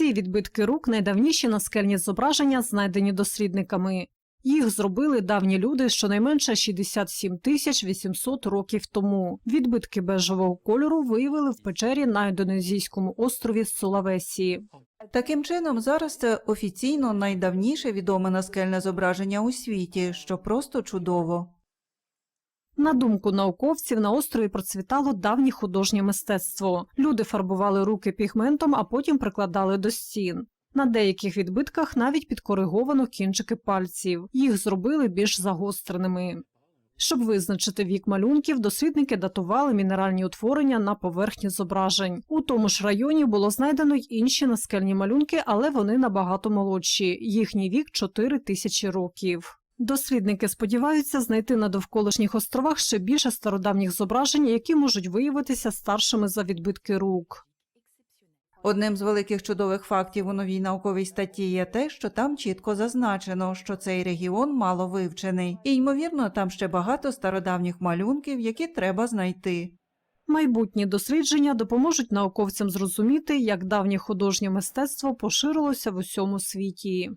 Ці відбитки рук найдавніші наскельні зображення, знайдені дослідниками. Їх зробили давні люди щонайменше 67 тисяч 800 років тому. Відбитки бежевого кольору виявили в печері на індонезійському острові Сулавесі. Таким чином, зараз це офіційно найдавніше відоме наскельне зображення у світі, що просто чудово. На думку науковців, на острові процвітало давнє художнє мистецтво. Люди фарбували руки пігментом, а потім прикладали до стін. На деяких відбитках навіть підкориговано кінчики пальців. Їх зробили більш загостреними. Щоб визначити вік малюнків, дослідники датували мінеральні утворення на поверхні зображень. У тому ж районі було знайдено й інші наскельні малюнки, але вони набагато молодші. Їхній вік 4 тисячі років. Дослідники сподіваються знайти на довколишніх островах ще більше стародавніх зображень, які можуть виявитися старшими за відбитки рук. Одним з великих чудових фактів у новій науковій статті є те, що там чітко зазначено, що цей регіон мало вивчений, і ймовірно, там ще багато стародавніх малюнків, які треба знайти. Майбутні дослідження допоможуть науковцям зрозуміти, як давнє художнє мистецтво поширилося в усьому світі.